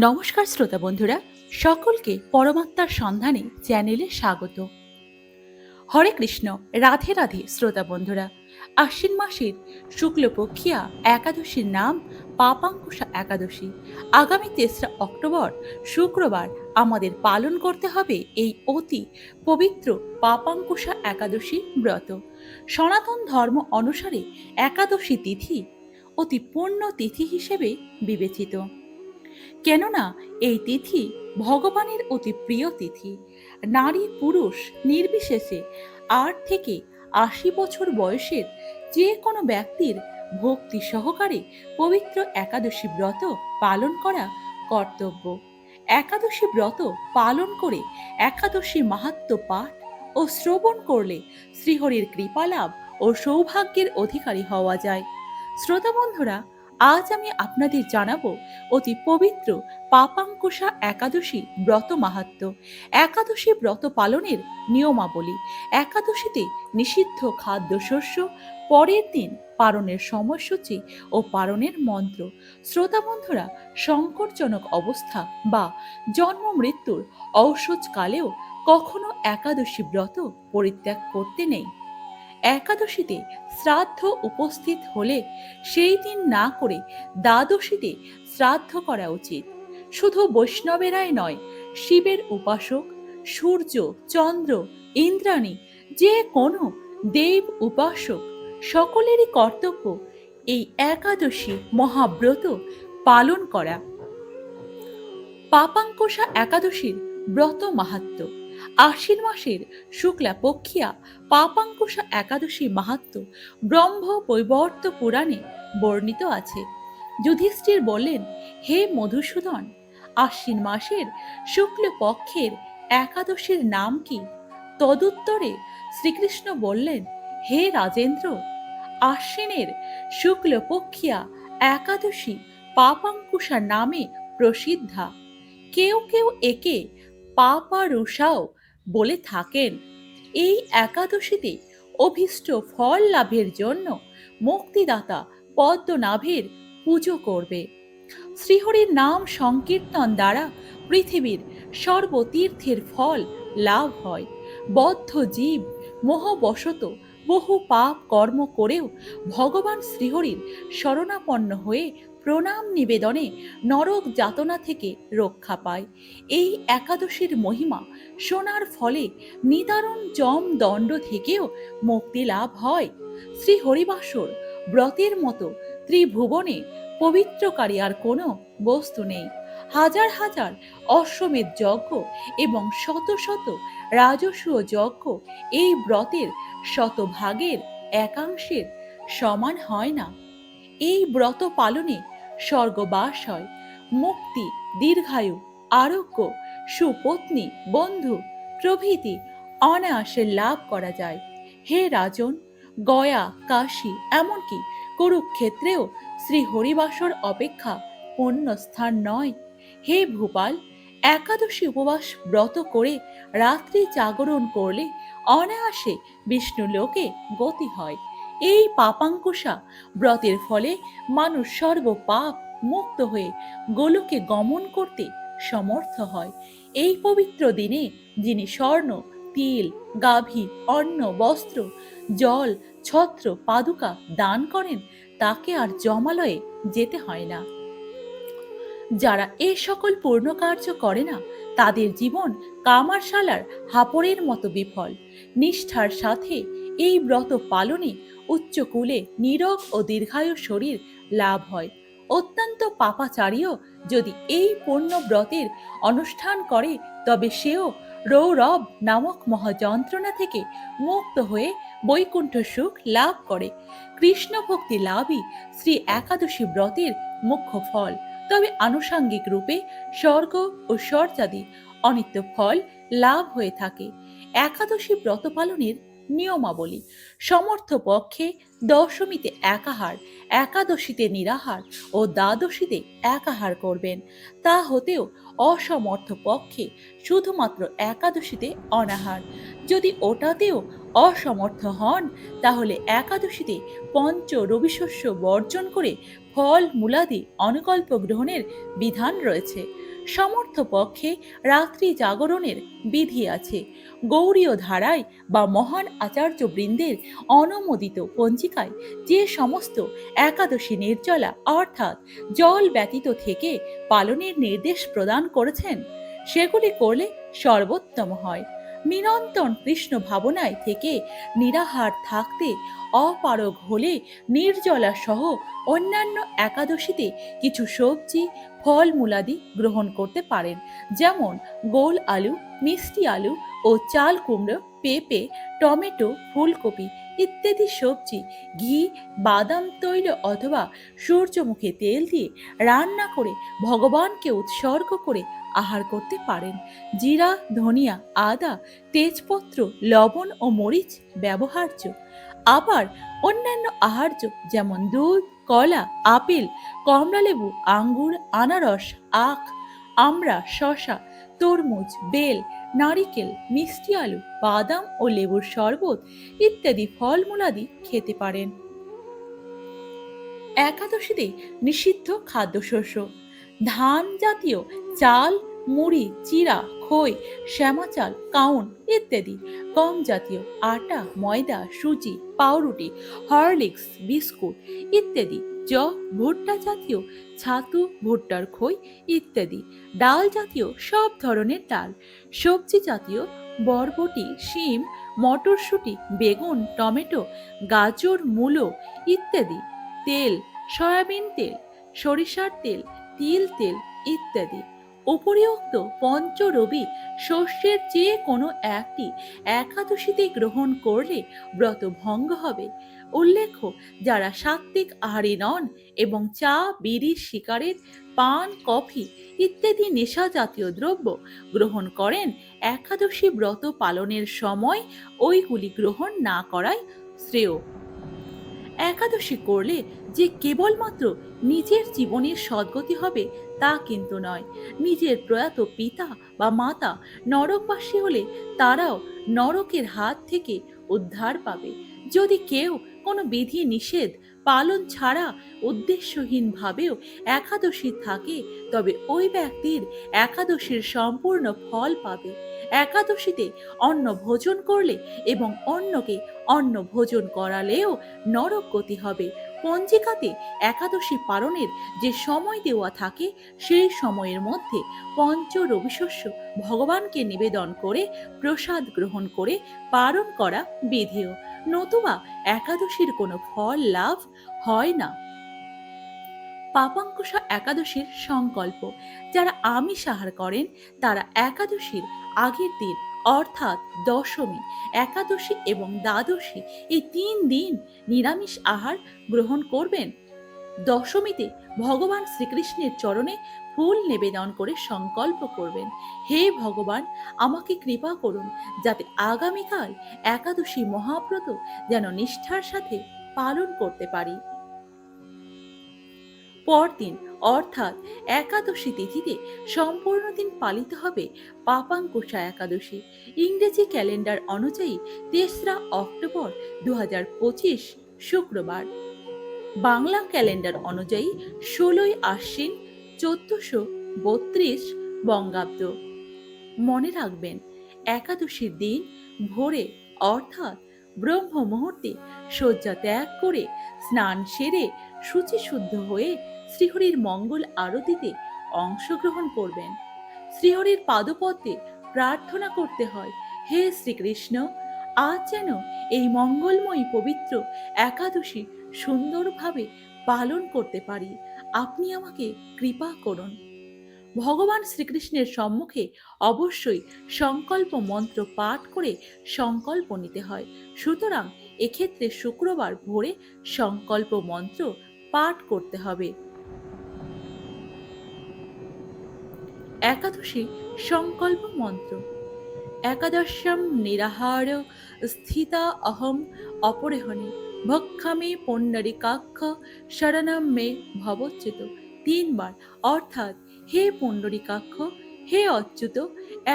নমস্কার শ্রোতা বন্ধুরা, সকলকে পরমাত্মার সন্ধানে চ্যানেলে স্বাগত। হরে কৃষ্ণ, রাধে রাধে শ্রোতা বন্ধুরা। আশ্বিন মাসের শুক্লপক্ষিয়া একাদশীর নাম পাপাঙ্কুশা একাদশী। আগামী তেসরা অক্টোবর শুক্রবার আমাদের পালন করতে হবে এই অতি পবিত্র পাপাঙ্কুশা একাদশী ব্রত। সনাতন ধর্ম অনুসারে একাদশী তিথি অতি পূর্ণ তিথি হিসেবে বিবেচিত। কেননা এই তিথি ভগবানের অতি প্রিয় তিথি। নারী পুরুষ নির্বিশেষে আট থেকে আশি বছর বয়সের যে কোনো ব্যক্তির ভক্তি সহকারে পবিত্র একাদশী ব্রত পালন করা কর্তব্য। একাদশী ব্রত পালন করে একাদশী মাহাত্ম পাঠ ও শ্রবণ করলে শ্রীহরির কৃপালাভ ও সৌভাগ্যের অধিকারী হওয়া যায়। শ্রোতা বন্ধুরা আজ আমি আপনাদের জানাব অতি পবিত্র পাপাঙ্কুশা একাদশী ব্রত মাহাত্ম একাদশী ব্রত পালনের নিয়মাবলী। একাদশীতে নিষিদ্ধ খাদ্যশস্য, পরের দিন পারণের সময়সূচি ও পারণের মন্ত্র। শ্রোতা বন্ধুরা সংকটজনক অবস্থা বা জন্ম মৃত্যুর ঔষধকালেও কখনো একাদশী ব্রত পরিত্যাগ করতে নেই। একাদশীতে শ্রাদ্ধ উপস্থিত হলে সেই দিন না করে দ্বাদশীতে শ্রাদ্ধ করা উচিত। শুধু বৈষ্ণবেরাই নয়, শিবের উপাসক, সূর্য, চন্দ্র, ইন্দ্রাণী, যে কোনো দেব উপাসক, সকলেরই কর্তব্য এই একাদশী মহাব্রত পালন করা। পাপাঙ্কোষা একাদশীর ব্রত মাহাত্ম্য আশ্বিন মাসের শুক্লা পক্ষিয়া পাপাঙ্কুশা একাদশী মাহাত্ম ব্রহ্ম বৈবর্ত পুরাণে বর্ণিত আছে। যুধিষ্ঠির বললেন, হে মধুসূদন, আশ্বিন মাসের শুক্ল পক্ষের একাদশীর নাম কি? তদুত্তরে শ্রীকৃষ্ণ বললেন, হে রাজেন্দ্র, আশ্বিনের শুক্ল পক্ষিয়া একাদশী পাপাঙ্কুশা নামে প্রসিদ্ধা। কেউ কেউ একে পাপারুষাও বলে থাকেন। এই একাদশীতে অভীষ্ট ফল লাভের জন্য মুক্তিদাতা পদ্মনাভের পুজো করবে। শ্রীহরির নাম সংকীর্তন দ্বারা পৃথিবীর সর্বতীর্থের ফল লাভ হয়। বদ্ধ জীব, মোহবশত বহু পাপ কর্ম করেও ভগবান শ্রীহরির শরণাপন্ন হয়ে প্রণাম নিবেদনে নরক যাতনা থেকে রক্ষা পায়। এই একাদশীর মহিমা শোনার ফলে নিদারুণ জম দণ্ড থেকেও মুক্তি লাভ হয়। শ্রী হরিবাসর ব্রতের মতো ত্রিভুবনে পবিত্রকারী আর কোনো বস্তু নেই। হাজার হাজার অশ্বমেধ যজ্ঞ এবং শত শত রাজস্ব যজ্ঞ এই ব্রতের শতভাগের একাংশের সমান হয় না। এই ব্রত পালনে স্বর্গবাস হয় মুক্তি, দীর্ঘায়ু, আরোগ্য, সুপত্নী, বন্ধু, প্রভৃতি অনায়াসে লাভ করা যায়। হে রাজন, গয়া, কাশী, এমনকি কুরুক্ষেত্রেও শ্রী হরিবাসর অপেক্ষা পুণ্য স্থান নয়। হে ভূপাল, একাদশী উপবাস ব্রত করে রাত্রি জাগরণ করলে অনায়াসে বিষ্ণু লোকে গতি হয়। এই পাপাঙ্কুশা ব্রতের ফলে মানুষ সর্ব পাপ মুক্ত হয়ে গোলকে গমন করতে সমর্থ হয়। এই পবিত্র দিনে যিনি স্বর্ণ, তিল, গাভী, অন্ন, বস্ত্র, জল, ছত্র, পাদুকা দান করেন, তাকে আর জমালয়ে যেতে হয় না। যারা এ সকল পূর্ণ কার্য করে না, তাদের জীবন কামারশালার হাপড়ের মতো বিফল। নিষ্ঠার সাথে এই ব্রত পালনে উচ্চকুলে নীরব ও দীর্ঘায়ু শরীর লাভ হয়। অত্যন্ত পাপাচারীও যদি এই পূর্ণ ব্রতের অনুষ্ঠান করে, তবে সেও রৌরব নামক মহাযন্ত্রণা থেকে মুক্ত হয়ে বৈকুণ্ঠ সুখ লাভ করে। কৃষ্ণ ভক্তি লাভই শ্রী একাদশী ব্রতের মুখ্য ফল। তবে আনুষাঙ্গিক রূপে স্বর্গ ও স্বর্যাদি অনিত্য ফল লাভ হয়ে থাকে। একাদশী ব্রত পালনের নিয়মাবলী। সমর্থ পক্ষে দশমীতে একাহার, একাদশীতে নিরাহার ও দ্বাদশীতে একাহার করবেন। তা হতেও অসমর্থ পক্ষে শুধুমাত্র একাদশীতে অনাহার। যদি ওটাতেও অসমর্থ হন, তাহলে একাদশীতে পঞ্চ রবিশস্য বর্জন করে ফল মূলাদি অনুকল্প গ্রহণের বিধান রয়েছে। সমর্থ পক্ষে রাত্রি জাগরণের বিধি আছে। গৌরীয় ধারায় বা মহান আচার্য বৃন্দের অনুমোদিত পঞ্জিকায় যে সমস্ত একাদশী নির্জলা অর্থাৎ জল ব্যতীত থেকে পালনের নির্দেশ প্রদান করেছেন, সেগুলি করলে সর্বোত্তম হয়। নিরন্তর কৃষ্ণ ভাবনায় থেকে নিরাহার থাকতে অপারগ হলে নির্জলা সহ অন্যান্য একাদশীতে কিছু সবজি, ফল মূলাদি গ্রহণ করতে পারেন, যেমন গোল আলু, মিষ্টি আলু ও চাল কুমড়ো, পেঁপে, টমেটো, ফুলকপি ইত্যাদি সবজি, ঘি, বাদাম তৈল অথবা সূর্যমুখী তেল দিয়ে রান্না করে ভগবানকে উৎসর্গ করে আহার করতে পারেন। জিরা, ধনিয়া, আদা, তেজপত্র, লবণ ও মরিচ ব্যবহার্য। আবার অন্যান্য আহার্য যেমন দুধ, কলা, আপেল, কমলালেবু, আঙ্গুর, আনারস, আখ আমড়া শশা, তরমুজ, বেল, নারিকেল, মিষ্টি আলু, বাদাম ও লেবুর শরবত ইত্যাদি ফলমূলাদি খেতে পারেন। একাদশীতে নিষিদ্ধ খাদ্যশস্য। ধান জাতীয় চাল, মুড়ি, চিরা, খই, শ্যামা চাল, কাউন ইত্যাদি, গম জাতীয় আটা, ময়দা, সুজি, পাউরুটি, হরলিক্স, বিস্কুট ইত্যাদি জ ভুট্টা জাতীয়, ছাতু, ভুট্টার খই ইত্যাদি। ডাল জাতীয়, সব ধরনের ডাল। সবজি জাতীয়, বরবটি, শিম, মটরশুঁটি, বেগুন, টমেটো, গাজর, মূলো ইত্যাদি। তেল, সয়াবিন তেল, সরিষার তেল, তিল তেল ইত্যাদি। উপরিউক্ত পঞ্চরবি শস্যের যে কোনো একটি একাদশীতে গ্রহণ করলে ব্রত ভঙ্গ হবে। উল্লেখ্য, যারা সাত্ত্বিক আহারী নন এবং চা, বিড়ি, শিকারের পান, কফি ইত্যাদি নেশা জাতীয় দ্রব্য গ্রহণ করেন, একাদশী ব্রত পালনের সময় ওইগুলি গ্রহণ না করাই শ্রেয়। একাদশী করলে যে কেবলমাত্র নিজের জীবনের সদ্গতি হবে তা কিন্তু নয়। নিজের প্রয়াত পিতা বা মাতা নরকবাসী হলে তারাও নরকের হাত থেকে উদ্ধার পাবে। যদি কেউ কোনো বিধি নিষেধ পালন ছাড়া উদ্দেশ্যহীনভাবেও একাদশী থাকে, তবে ওই ব্যক্তির একাদশীর সম্পূর্ণ ফল পাবে। একাদশীতে অন্ন ভোজন করলে এবং অন্যকে অন্ন ভোজন করালেও নরক গতি হবে। পঞ্জিকাতে একাদশী পালনের যে সময় দেওয়া থাকে, সেই সময়ের মধ্যে পঞ্চ রবিশস্য ভগবানকে নিবেদন করে, প্রসাদ গ্রহণ করে পালন করা বিধেয়। নতুবা একাদশীর কোনো ফল লাভ হয় না। পাপাঙ্কুশা একাদশীর সংকল্প। যারা আমিষ আহার করেন, তারা একাদশীর আগের দিন অর্থাৎ দশমী, একাদশী এবং দ্বাদশী এই তিন দিন নিরামিষ আহার গ্রহণ করবেন। দশমীতে ভগবান শ্রীকৃষ্ণের চরণে ফুল নিবেদন করে সংকল্প করবেন, হে ভগবান, আমাকে কৃপা করুন যাতে আগামীকাল একাদশী মহাব্রত যেন নিষ্ঠার সাথে পালন করতে পারি। পরদিন অর্থাৎ একাদশী তিথিতে সম্পূর্ণ দিন পালিত হবে পাপাঙ্কুশা একাদশী। ইংরেজি ক্যালেন্ডার অনুযায়ী তেসরা অক্টোবর দু শুক্রবার। বাংলা ক্যালেন্ডার অনুযায়ী ষোলোই আশ্বিন চোদ্দশো বত্রিশ বঙ্গাব্দ। মনে রাখবেন, একাদশীর দিন ভোরে অর্থাৎ ব্রহ্ম মুহূর্তে শয্যা ত্যাগ করে স্নান সেরে শুচিশুদ্ধ হয়ে শ্রীহরির মঙ্গল আরতিতে অংশগ্রহণ করবেন। শ্রীহরির পাদপদ্মে প্রার্থনা করতে হয়, হে শ্রীকৃষ্ণ, আজ যেন এই মঙ্গলময়ী পবিত্র একাদশী সুন্দরভাবে পালন করতে পারি। আপনি আমাকে কৃপা করুন। ভগবান শ্রীকৃষ্ণের সম্মুখে অবশ্যই সংকল্প মন্ত্র পাঠ করে সংকল্প নিতে হয়। সুতরাং এক্ষেত্রে শুক্রবার ভোরে সংকল্প মন্ত্র পাঠ করতে হবে। একাদশী সংকল্প মন্ত্র। একাদশম নিরাহার স্থিতা অহম অপরেহণে ভক্ষামে পণ্ডরিকাক্ষ শরণম মে ভবচ্যুত। তিনবার, অর্থাৎ হে পণ্ডরিকাক্ষ, হে অচ্যুত,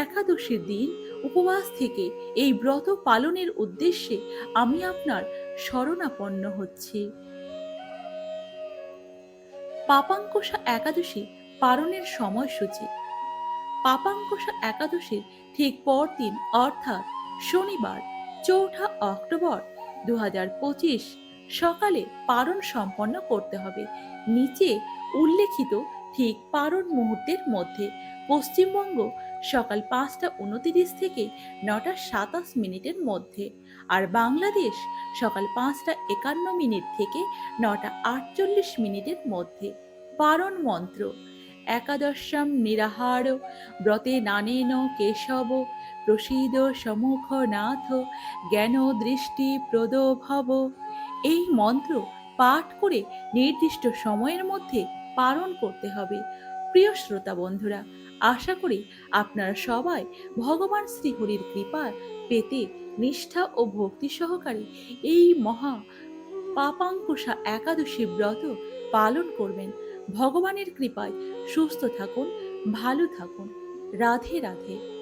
একাদশীর দিন উপবাস থেকে এই ব্রত পালনের উদ্দেশ্যে আমি আপনার শরণাপন্ন হচ্ছি। পাপাঙ্কুশা একাদশী পালনের সময়সূচি পাপাঙ্কুশা একাদশীর ঠিক পরদিন, অর্থাৎ শনিবার, চৌঠা অক্টোবর দু সকালে পারণ সম্পন্ন করতে হবে। নিচে উল্লেখিত ঠিক পারণ মুহূর্তের মধ্যে পশ্চিমবঙ্গ সকাল পাঁচটা উনতিরিশ থেকে নটা সাতাশ মিনিটের মধ্যে আর বাংলাদেশ সকাল পাঁচটা একান্ন মিনিট থেকে নটা আটচল্লিশ মিনিটের মধ্যে। পারণ মন্ত্র একাদশম নিরাহার, ব্রতে নানেন কেশব, প্রসীদ সমুখ নাথ জ্ঞান দৃষ্টি প্রদ ভব এই মন্ত্র পাঠ করে নির্দিষ্ট সময়ের মধ্যে পালন করতে হবে। প্রিয় শ্রোতা বন্ধুরা, আশা করি আপনারা সবাই ভগবান শ্রীহরির কৃপা পেতে নিষ্ঠা ও ভক্তি সহকারে এই মহা পাপাঙ্কুশা একাদশী ব্রত পালন করবেন। ভগবানের কৃপায় সুস্থ থাকুন ভালো থাকুন। রাধে রাধে।